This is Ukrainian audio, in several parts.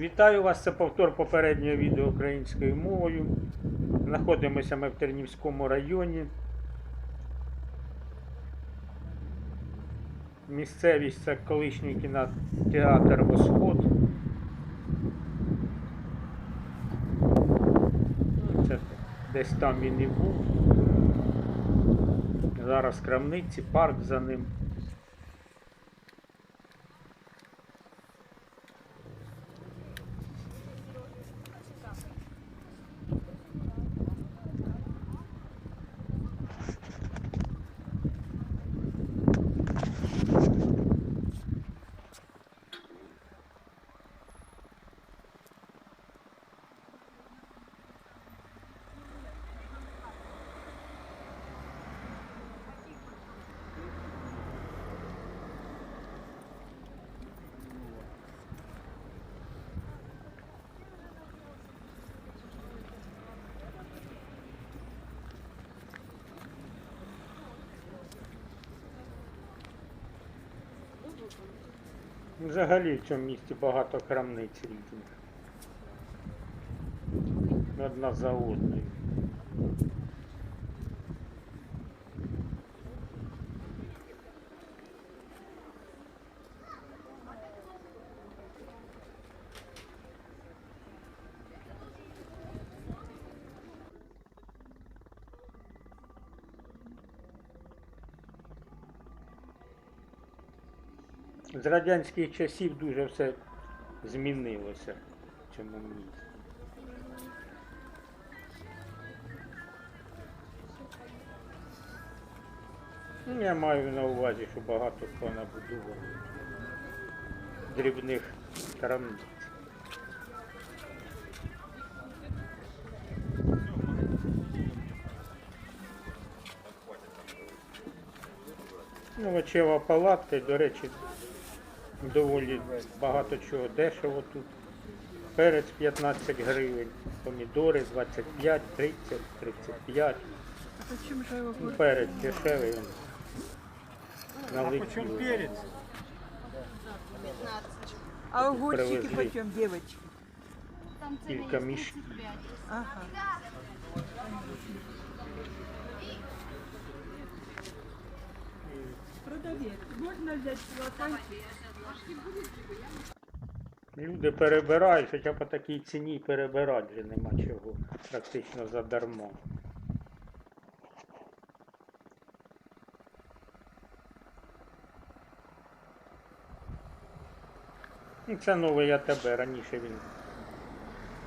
Вітаю вас, це повтор попереднього відео українською мовою. Знаходимося ми в Тернівському районі. Місцевість це колишній кінотеатр Восход. Це десь там він і був. Зараз крамниці, парк за ним. Взагалі в цьому місті багато крамниць різних. Одна за одною. З радянських часів дуже все змінилося в цьому місті. Ну, я маю на увазі, що багато хто набудував дрібних крамниць. Ну, очева палатка, до речі, доволі багато чого дешево тут. Перець 15 гривень, помідори 25, 30, 35. А почему же его Ну, перець дешевий. він А налетів. почем перец? А огурчики Привезли. почем, девочки? Там Кілька мішків. Ага. Продавец, можно взять полотенце? Люди перебирають, хоча по такій ціні перебирати вже нема чого. Практично задарма. Ну, Це новий АТБ. Раніше він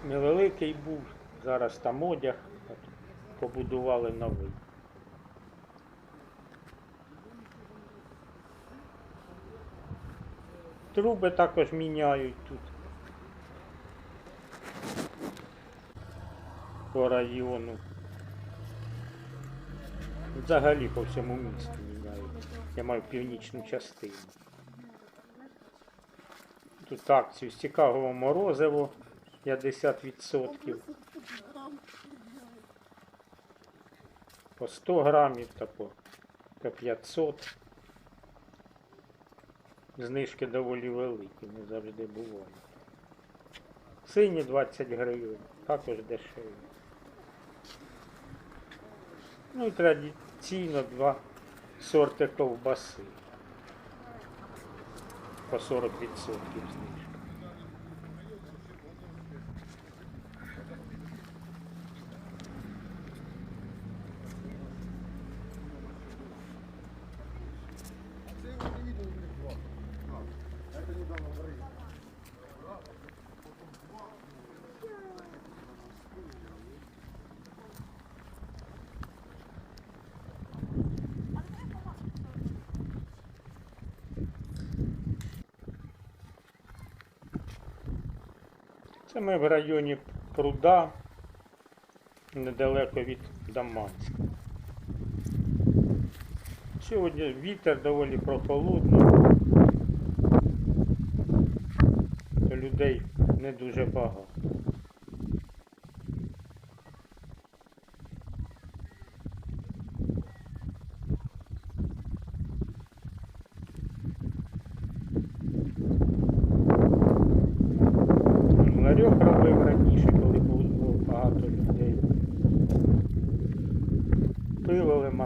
невеликий був, зараз там одяг, побудували новий. Труби також міняють тут. По району. Взагалі по всьому місту міняють. Я маю північну частину. Тут акцію з цікавого морозиво 50%. По 100 грамів та по 500. Знижки доволі великі, не завжди бувають. Сині 20 гривень, також дешеві. Ну і традиційно два сорти ковбаси. По 40% знижка. Це ми в районі пруда, недалеко від Даманська. Сьогодні вітер доволі прохолодний, людей не дуже багато.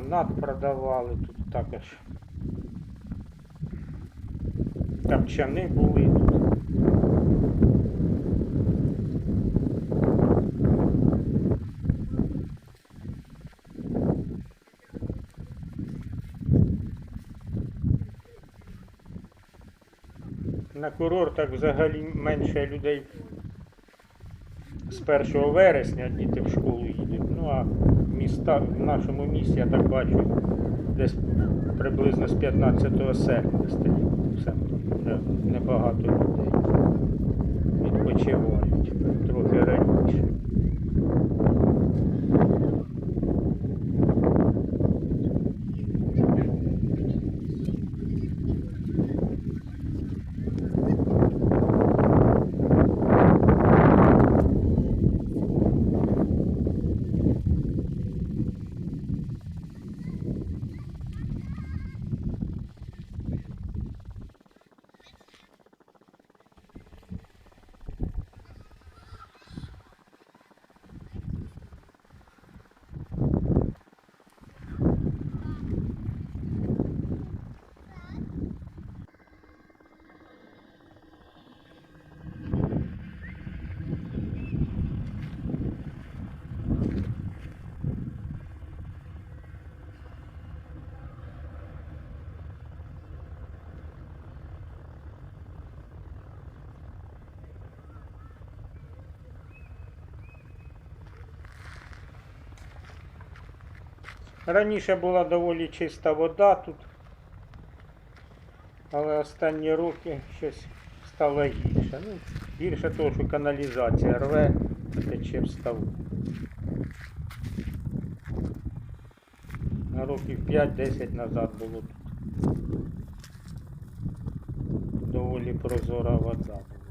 Лимонад продавали тут також. Капчани були тут. На курортах взагалі менше людей з 1 вересня діти в школу їдуть. Ну а міста, в нашому місті, я так бачу, десь приблизно з 15 серпня стоїть. Вже небагато людей відпочивають трохи раніше. Раніше була доволі чиста вода тут, але останні роки щось стало гірше. Ну, гірше того, що каналізація рве, тече в ставу. На років 5-10 назад було тут. Доволі прозора вода була.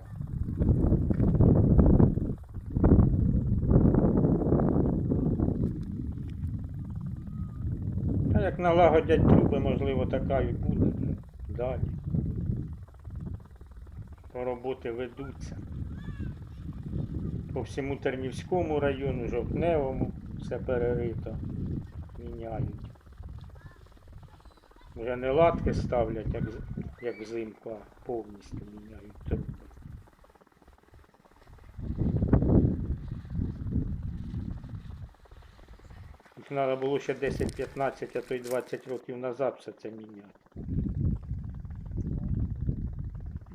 А як налагодять труби, можливо, така і буде далі. Роботи ведуться. По всьому Тернівському району, Жовтневому все перерито, міняють. Вже не латки ставлять, як, як взимку, а повністю міняють треба було ще 10-15, а то й 20 років назад все це міняти.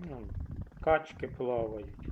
Ну, качки плавають.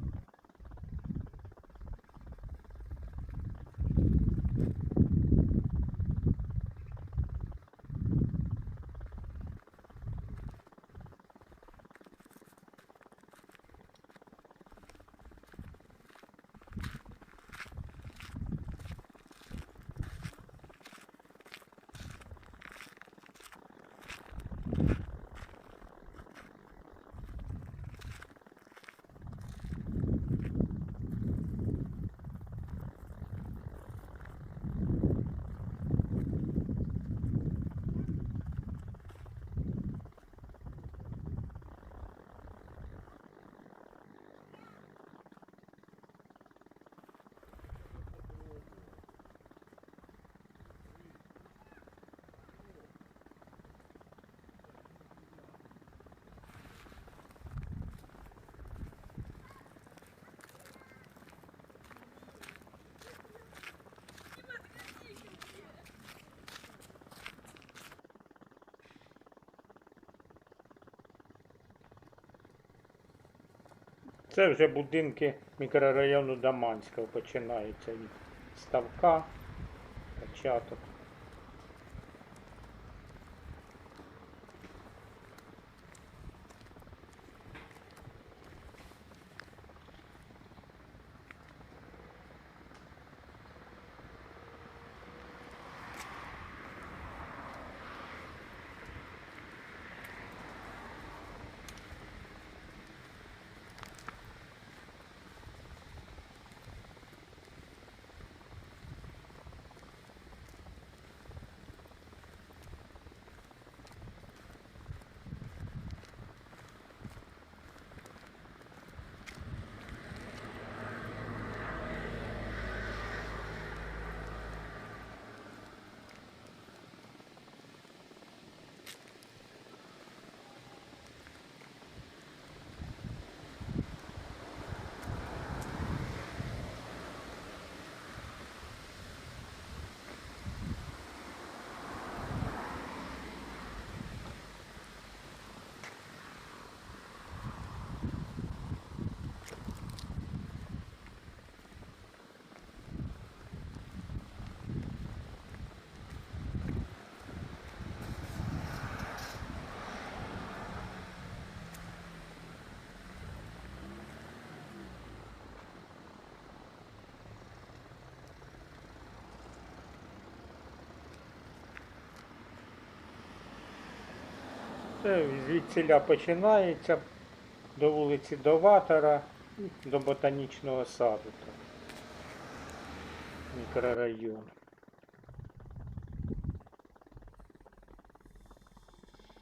Це вже будинки мікрорайону Даманського починаються від ставка, початок. Це звідсіля починається до вулиці Доватора і до ботанічного саду. Мікрорайон.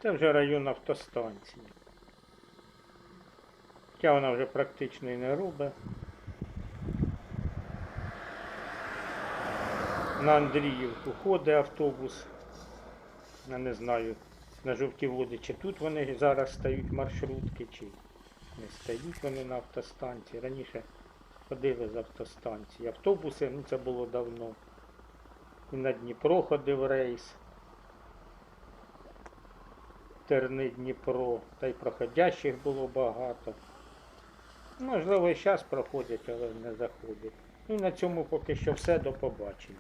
Це вже район автостанції. Хоча вона вже практично і не робить. На Андріївку ходить автобус. Я не знаю, на жовті води, чи тут вони зараз стають маршрутки, чи не стають вони на автостанції. Раніше ходили з автостанції. Автобуси, ну це було давно. І на Дніпро ходив рейс. Терни Дніпро, та й проходящих було багато. Можливо, і зараз проходять, але не заходять. Ну, на цьому поки що все. До побачення.